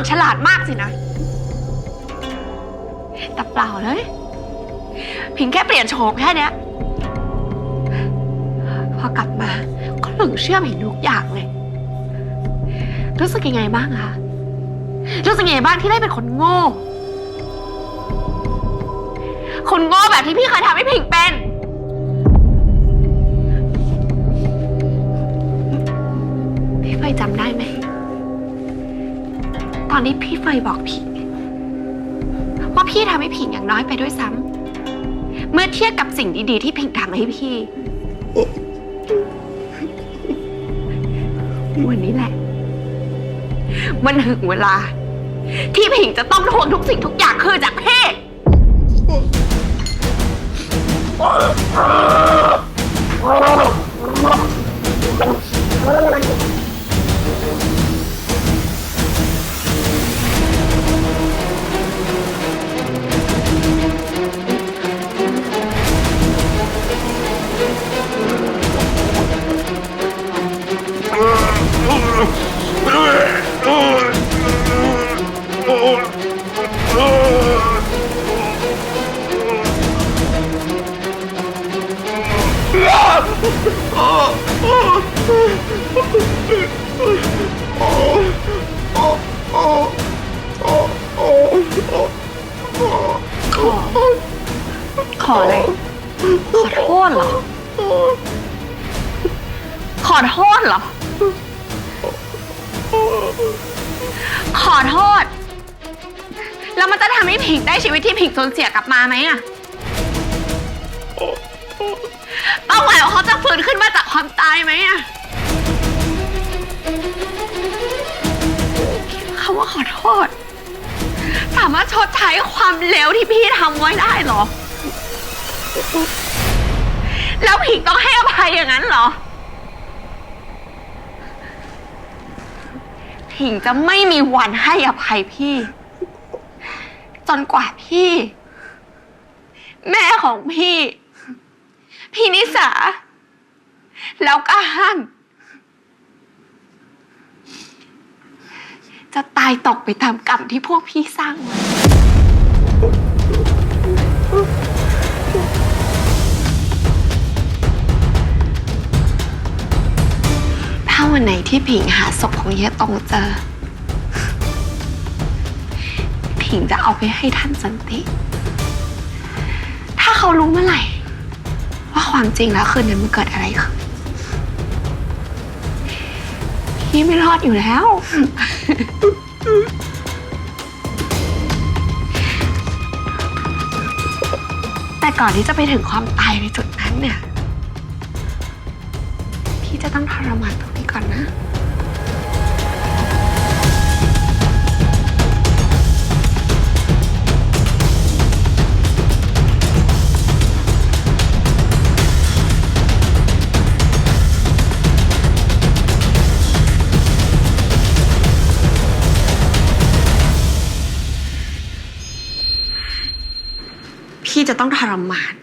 นฉลาดมากสินะ แต่เปล่าเลย พิงแค่เปลี่ยนโฉมแค่เนี้ย พอกลับมาก็หลงเชื่อผิงทุกอย่างเลย รู้สึกยังไงบ้างคะ รู้สึกยังไงบ้างที่ได้เป็นคนโง่ คนโง่แบบที่พี่เคยทำให้ผิงเป็น อนที่พี่เฟยบอกผิงว่าพี่ทำให้ผิงอย่างน้อยไปด้วยซ้ำเมื่อเทียบกับสิ่งดีๆ ที่ผิงทำให้พี่ วันนี้แหละ มันถึงเวลา ที่ผิงจะต้องทวงทุกสิ่งทุกอย่างคืนจากพี่ ขอขออะไร ขอโทษเหรอ ขอโทษเหรอ ขอโทษ แล้วมันจะทำให้ผิงได้ชีวิตที่ผิงสูญเสียกลับมาไหมอะเป้าหมายว่าเขาจะฟื้นขึ้นมาจากความตายไหมอะคำว่าขอโทษ สามารถชดใช้ความเลวที่พี่ทำไว้ได้เหรอ แล้วผิงต้องให้อภัยอย่างนั้นเหรอ ผิงจะไม่มีวันให้อภัยพี่ จนกว่าพี่ แม่ของพี่ พี่นิสา แล้วก็ฮั่นจะตายตกไปตามกรรมที่พวกพี่สร้างมา วันไหนที่ผิงหาศพของเยตงเจอ ผิงจะเอาไปให้ท่านสันติ ถ้าเขารู้เมื่อไหร่ ว่าความจริงแล้วคืนนั้นมันเกิดอะไรขึ้นพี่ไม่รอดอยู่แล้ว แต่ก่อนที่จะไปถึงความตายในจุดนั้นเนี่ย พี่จะต้องทรมานตรงนี้ ก่อนนะพี่จะต้องทรมาน